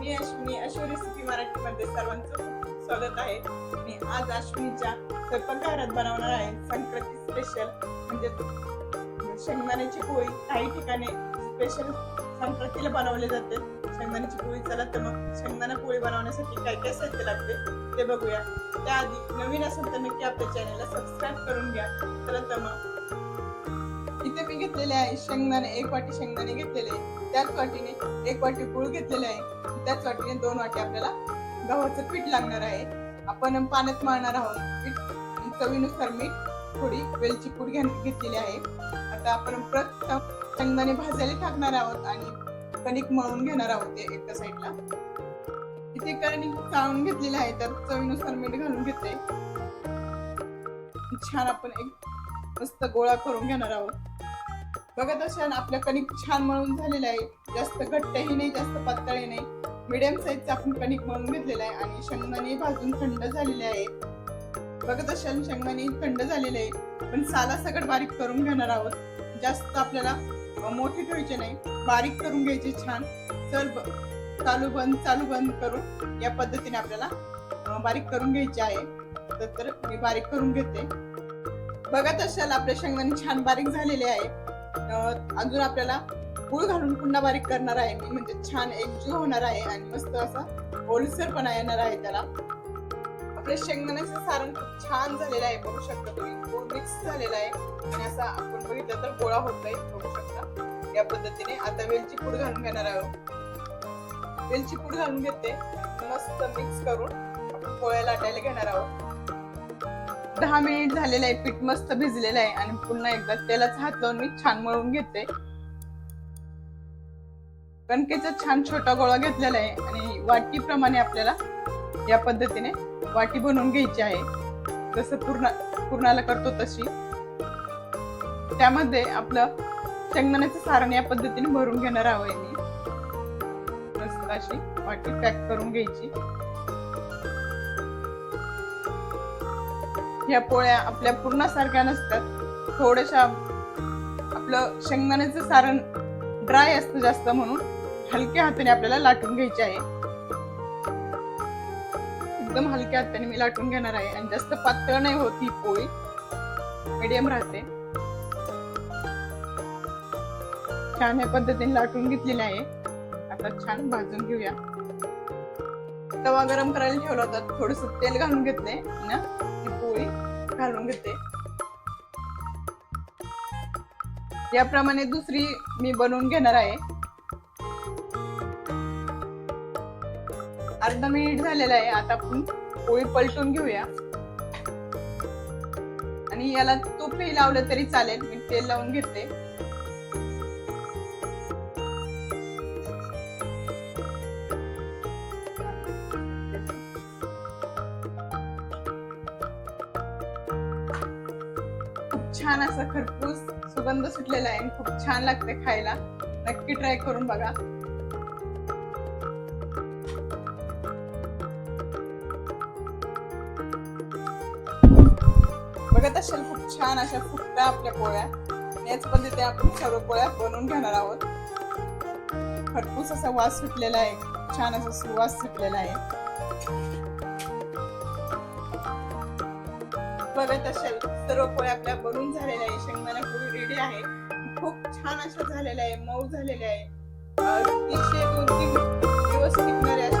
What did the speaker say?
मी Ashwini अश्वी recipe मराठीमध्ये सर्वांचं स्वागत आहे. मी आज अश्विनीच्या स्वयंपाकघरात बनवणार आहे संक्रांती स्पेशल म्हणजे शेंगदाण्याची पोळी. काही ठिकाणी स्पेशल संक्रांतीला बनवले जाते. शेंगदाण्याची पोळी. चला तर मग शेंगदाणा पोळी बनवण्यासाठी काय काय साहित्य लागते ते बघूया. त्याआधी नवीन असेल तर नक्की आपल्या चॅनलला सबस्क्राईब करून घ्या. चला तर मग. इथे मी घेतलेले आहे शेंगदाणे. एक वाटी शेंगदाणे घेतलेले आहे. त्याच वाटीने एक वाटी गुळ घेतलेले आहे. त्याच वाटीने दोन वाटी आपल्याला गव्हाचं पीठ लागणार आहे. आपण पाण्यात मळणार आहोत. पीठ चवीनुसार मीठ थोडी वेलची पूड घेतलेली आहे. आता आपण प्रथम शेंगदाणे भाजायला टाकणार आहोत आणि कणिक मळून घेणार आहोत ते एका साईडला. इथे कणिक चाळून घेतलेले आहे तर चवीनुसार मीठ घालून घेते. छान आपण एक मस्त गोळा करून घेणार आहोत. बघत असाल आपलं कणिक छान मळून झालेलं आहे. जास्त घट्टही नाही जास्त पातळही नाही. मिडियम साईजचा आपण कणिक म्हणून घेतलेला आहे आणि शेंगदाणे भाजून थंड झालेले आहे बघत असाल शेंगदाणे थंड झालेले आहे पण साला सगळं बारीक करून घेणार आहोत. जास्त आपल्याला मोठे ठेवायचे नाही. बारीक करून घ्यायचे छान. चल चालू बंद चालू बंद करून या पद्धतीने आपल्याला बारीक करून घ्यायचे आहे. तर मी बारीक करून घेते. बघत असाल आपले शेंगदाणे छान बारीक झालेले आहे. अं, अजून आपल्याला गुळ घालून पुन्हा बारीक करणार आहे मी म्हणजे छान एकजीव होणार आहे आणि मस्त असा ओलसरपणा येणार आहे त्याला. आपल्या शेंगदाण्याचं सारण खूप छान झालेलं आहे बघू शकता तुम्ही. गुळ मिक्स झालेला आहे. आणि असा आपण बघितलं तर गोळा होत नाही बघू शकता. या पद्धतीने आता वेलची पूड घालून घेणार आहोत. वेलची पूड घालून घेते. मस्त मिक्स करून आपण पोळ्या लाटायला घेणार आहोत. दहा मिनिट झालेलं आहे पीठ मस्त भिजलेलं आहे. आणि पुन्हा एकदा तेलाचा हात लावून मी छान मळून घेते. कणकेचा छान छोटा गोळा घेतलेला आहे आणि वाटीप्रमाणे आपल्याला या पद्धतीने वाटी बनवून घ्यायची आहे. जसं पूर्ण पूर्णाला करतो तशी. त्यामध्ये आपलं शेंगदाण्याचं सारण या पद्धतीने भरून घेणार आहे मी. मस्त अशी वाटी पॅक करून घ्यायची. ह्या पोळ्या आपल्या पूर्णासारख्या नसतात. थोड्याशा आपलं शेंगदाण्याचं सारण ड्राय असतं जास्त म्हणून. हलक्या हाताने आपल्याला लाटून घ्यायचे आहे. एकदम हलक्या हाताने मी लाटून घेणार आहे आणि जास्त पातळ नाही होत ही पोळी. मीडियम राहते. छान या पद्धतीने लाटून घेतलेली आहे. आता छान भाजून घेऊया. तवा गरम करायला ठेवला होता. थोडस तेल घालून घेतले ना. ती पोळी घालून घेते. याप्रमाणे दुसरी मी बनवून घेणार आहे. अर्धा मिनिट झालेला आहे आता आपण पोळी पलटून घेऊया. आणि याला तूपही लावलं तरी चालेल मी तेल लावून घेते. खूप छान असा खरपूस सुगंध सुटलेला आहे खूप छान लागते खायला. नक्की ट्राय करून बघा. बघत असेल खूप छान अशा फुटत्या आपल्या पोळ्या. याच पद्धतीने आपण सर्व पोळ्या बनवून घेणार आहोत. खटपूस असा वास सुटलेला आहे. छान असा सुवास सुटलेला आहे. बघत असेल सर्व पोळ्या आपल्या बनून झालेल्या आहे. शेंगदाणा पूर्ण रेडी आहे. खूप छान अशा झालेल्या आहे. मऊ झालेल्या आहे. दिवस अगदी